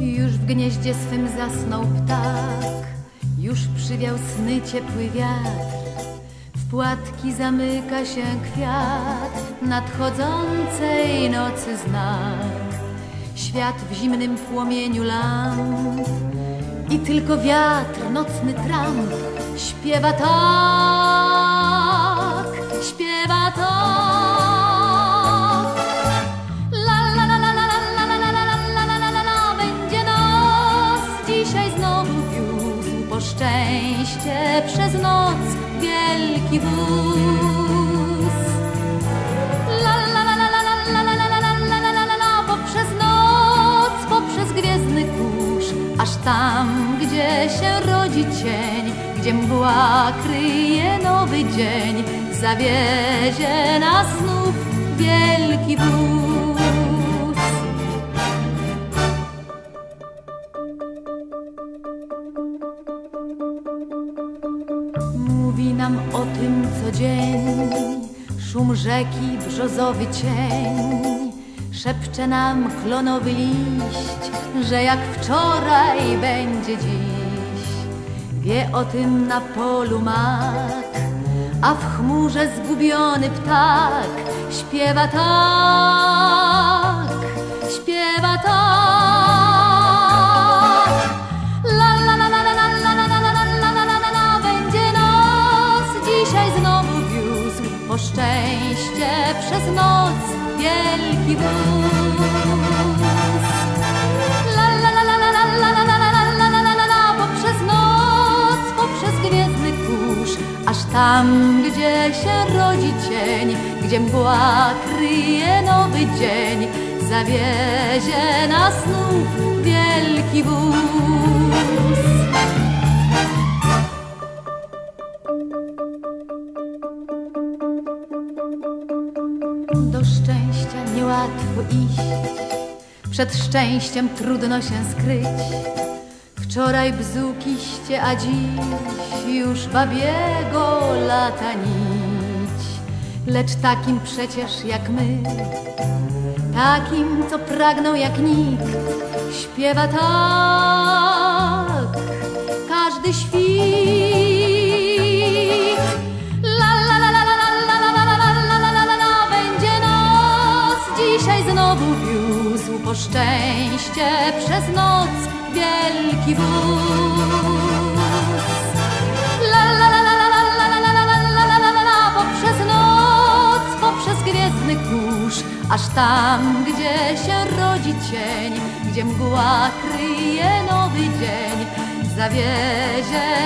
Już w gnieździe swym zasnął ptak, już przywiał sny ciepły wiatr. W płatki zamyka się kwiat nadchodzącej nocy znak. Świat w zimnym płomieniu lamp i tylko wiatr, nocny tramp śpiewa tak, śpiewa tak. Dzisiaj znowu wiózł po szczęście przez noc wielki wóz. La la la la la la la la la la la la la la poprzez noc, poprzez gwiezdny kurz, aż tam, gdzie się rodzi cień, gdzie mgła kryje nowy dzień, zawiezie nas znów wielki wóz. Mówi nam o tym co dzień. Szum rzeki, brzozowy cień. Szepcze nam klonowy liść Że jak wczoraj będzie dziś. Wie o tym na polu mak A w chmurze zgubiony ptak Śpiewa tak, śpiewa tak po szczęście przez noc wielki wóz. La la la la la la la la poprzez noc, poprzez gwiezdny kurz, aż tam, gdzie się rodzi cień, gdzie mgła kryje nowy dzień, zawiezie nas znów wielki Do szczęścia niełatwo iść, przed szczęściem trudno się skryć. Wczoraj bzukiście, a dziś już babiego lata nić. Lecz takim przecież jak my, takim, co pragną jak nikt, śpiewa tak szczęście przez noc wielki wóz. La la la la la la la la la la la la la la poprzez noc, poprzez gwiezdny kurz, aż tam, gdzie się rodzi cień, gdzie mgła kryje nowy dzień, zawiezie